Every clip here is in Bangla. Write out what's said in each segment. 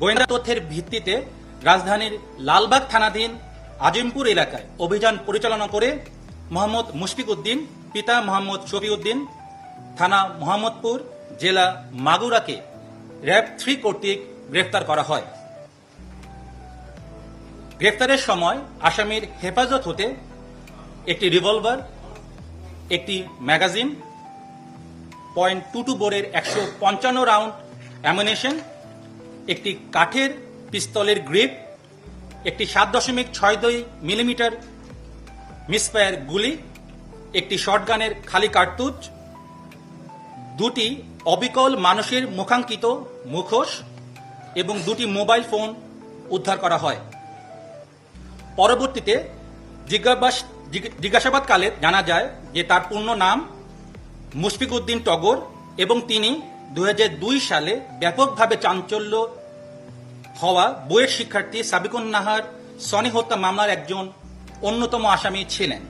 গোয়েন্দা তথ্যের ভিত্তিতে রাজধানীর লালবাগ থানাধীন আজিমপুর এলাকায় অভিযান পরিচালনা করে মোহাম্মদ মুশফিক উদ্দিন পিতা মোহাম্মদ শফিউদ্দিন, থানা মোহাম্মদপুর, জেলা মাগুরাকে র্যাব থ্রি কর্তৃক গ্রেফতার করা হয়। গ্রেফতারের সময় আসামির হেফাজত হতে একটি রিভলভার, একটি ম্যাগাজিন, পয়েন্ট টু টু বোরের একশো পঞ্চান্ন রাউন্ড অ্যামিনেশন একটি কাঠের পিস্তলের গ্রিপ, একটি সাত দশমিক ছয় দুই মিলিমিটার মিসফায়ার গুলি, একটি শটগানের খালি কার্তুজ, দুটি অবিকল মানুষের মুখাঙ্কিত মুখোশ এবং দুটি মোবাইল ফোন উদ্ধার করা হয়। পরবর্তীতে জিজ্ঞাবাস জিজ্ঞ- জিজ্ঞাসাবাদকালে জানা যায় যে তার পূর্ণ নাম মুশফিক উদ্দিন টগর এবং তিনি দু হাজার দুই সালে ব্যাপকভাবে চাঞ্চল্য হওয়া বইয়ের শিক্ষার্থী সাবিকুন নাহার সনি হত্যা মামলার একজন অন্যতম আসামি ছিলেন।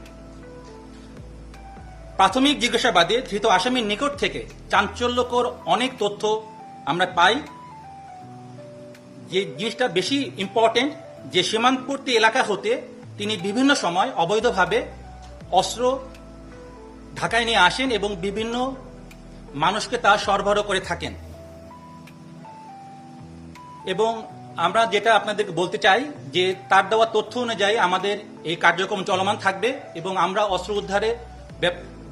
প্রাথমিক জিজ্ঞাসাবাদে ধৃত আসামির নিকট থেকে চাঞ্চল্যকর অনেক তথ্য আমরা পাই। যে জিনিসটা বেশি ইম্পর্টেন্ট যে সীমান্তবর্তী এলাকা হতে তিনি বিভিন্ন সময় অবৈধভাবে অস্ত্র ঢাকায় নিয়ে আসেন এবং বিভিন্ন মানুষকে তা সরবরাহ করে থাকেন। এবং আমরা যেটা আপনাদেরকে বলতে চাই যে তার দেওয়া তথ্য অনুযায়ী আমাদের এই কার্যক্রম চলমান থাকবে এবং আমরা অস্ত্র উদ্ধারে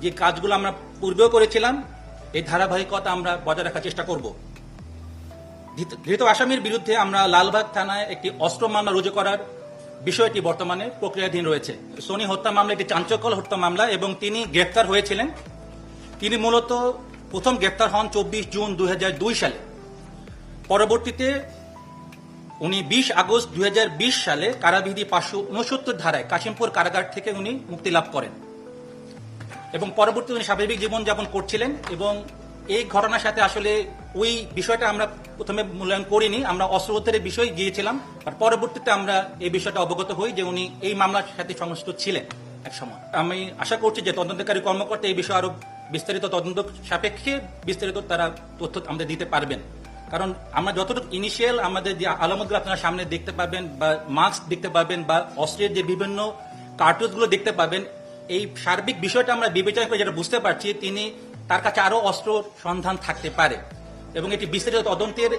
যে কাজগুলো আমরা পূর্বেও করেছিলাম, এই ধারাবাহিকতা আমরা বজায় রাখার চেষ্টা করব। ধৃত- ধৃত আসামির বিরুদ্ধে আমরা লালবাগ থানায় একটি অস্ত্র মামলা রুজু করার বিষয়টি বর্তমানে প্রক্রিয়াধীন রয়েছে। সোনি হত্যা মামলা একটি চাঞ্চকল হত্যা মামলা এবং তিনি গ্রেফতার হয়েছিলেন। তিনি মূলত প্রথম গ্রেফতার হন চব্বিশ জুন দু হাজার দুই সালে। পরবর্তীতে উনি বিশ আগস্ট দুই হাজার বিশ সালে কারাবিধি পাঁচশো উনসত্তর ধারায় কাশিমপুর কারাগার থেকে উনি মুক্তি লাভ করেন। এবং পরবর্তী উনি স্বাভাবিক জীবনযাপন করছিলেন এবং এই ঘটনার সাথে আসলে ওই বিষয়টা আমরা প্রথমে মূল্যায়ন করিনি, আমরা অস্ত্র উদ্ধারের বিষয় গিয়েছিলাম, আর পরবর্তীতে আমরা এই বিষয়টা অবগত হই যে উনি এই মামলার সাথে সংশ্লিষ্ট ছিলেন এক সময়। আমি আশা করছি যে তদন্তকারী কর্মকর্তা এই বিষয়ে আরও বিস্তারিত তদন্ত সাপেক্ষে বিস্তারিত তারা তথ্য আমাদের দিতে পারবেন। কারণ আমরা যতটুকু ইনিশিয়াল আমাদের যে আলামতগুলো আপনারা সামনে দেখতে পাবেন বা মাস্ক দেখতে পাবেন বা অস্ত্রের যে বিভিন্ন কার্টুজগুলো দেখতে পাবেন, এই সার্বিক বিষয়টা আমরা বিবেচনা করে যেটা বুঝতে পারছি, তিনি তার কাছে আরও অস্ত্র সন্ধান থাকতে পারে। এবং এটি বিস্তারিত তদন্তের